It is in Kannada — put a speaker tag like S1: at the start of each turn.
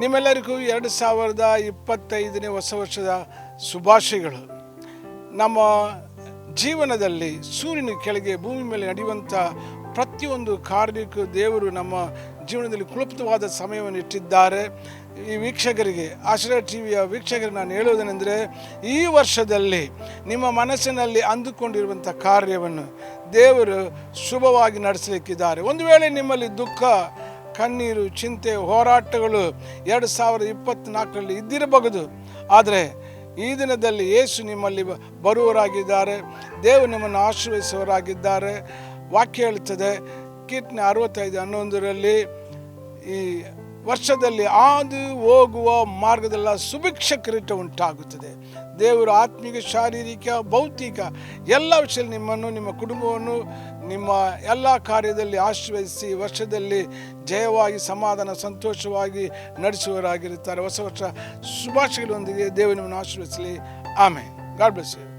S1: ನಿಮ್ಮೆಲ್ಲರಿಗೂ ಎರಡು ಸಾವಿರದ ಇಪ್ಪತ್ತೈದನೇ ಹೊಸ ವರ್ಷದ ಶುಭಾಶಯಗಳು. ನಮ್ಮ ಜೀವನದಲ್ಲಿ ಸೂರ್ಯನ ಕೆಳಗೆ ಭೂಮಿ ಮೇಲೆ ನಡೆಯುವಂಥ ಪ್ರತಿಯೊಂದು ಕಾರ್ಯಕ್ಕೂ ದೇವರು ನಮ್ಮ ಜೀವನದಲ್ಲಿ ಕುಲುಪ್ತವಾದ ಸಮಯವನ್ನು ಇಟ್ಟಿದ್ದಾರೆ. ಈ ವೀಕ್ಷಕರಿಗೆ, ಆಶ್ರಯ ಟಿ ವಿಯ ವೀಕ್ಷಕರಿಗೆ ನಾನು ಹೇಳುವುದೇನೆಂದರೆ, ಈ ವರ್ಷದಲ್ಲಿ ನಿಮ್ಮ ಮನಸ್ಸಿನಲ್ಲಿ ಅಂದುಕೊಂಡಿರುವಂಥ ಕಾರ್ಯವನ್ನು ದೇವರು ಶುಭವಾಗಿ ನಡೆಸಲಿಕ್ಕಿದ್ದಾರೆ. ಒಂದು ವೇಳೆ ನಿಮ್ಮಲ್ಲಿ ದುಃಖ ಕಣ್ಣೀರು, ಚಿಂತೆ, ಹೋರಾಟಗಳು ಎರಡು ಸಾವಿರದ ಇಪ್ಪತ್ತ್ನಾಲ್ಕರಲ್ಲಿ ಇದ್ದಿರಬಹುದು. ಆದರೆ ಈ ದಿನದಲ್ಲಿ ಯೇಸು ನಿಮ್ಮಲ್ಲಿ ಬರುವವರಾಗಿದ್ದಾರೆ, ದೇವರು ನಿಮ್ಮನ್ನು ಆಶ್ರಯಿಸುವವರಾಗಿದ್ದಾರೆ ವಾಕ್ಯ ಹೇಳುತ್ತದೆ ಕೀರ್ತನೆ ಅರವತ್ತೈದು ಹನ್ನೊಂದರಲ್ಲಿ ಈ ವರ್ಷದಲ್ಲಿ ಆದು ಹೋಗುವ ಮಾರ್ಗದೆಲ್ಲ ಸುಭಿಕ್ಷ ಕಿರೀಟ ಉಂಟಾಗುತ್ತದೆ. ದೇವರು ಆತ್ಮಿಕ, ಶಾರೀರಿಕ, ಭೌತಿಕ ಎಲ್ಲ ವಿಷಯದಲ್ಲಿ ನಿಮ್ಮನ್ನು, ನಿಮ್ಮ ಕುಟುಂಬವನ್ನು, ನಿಮ್ಮ ಎಲ್ಲ ಕಾರ್ಯದಲ್ಲಿ ಆಶೀರ್ವದಿಸಿ ವರ್ಷದಲ್ಲಿ ಜಯವಾಗಿ, ಸಮಾಧಾನ, ಸಂತೋಷವಾಗಿ ನಡೆಸುವವರಾಗಿರುತ್ತಾರೆ. ಹೊಸ ವರ್ಷ ಶುಭಾಶಯಗಳೊಂದಿಗೆ ದೇವರು ನಿಮ್ಮನ್ನು ಆಶೀರ್ವದಿಸಲಿ. ಆಮೇಲೆ ಗಾಡ್ ಬ್ಲೆಸ್ ಯು.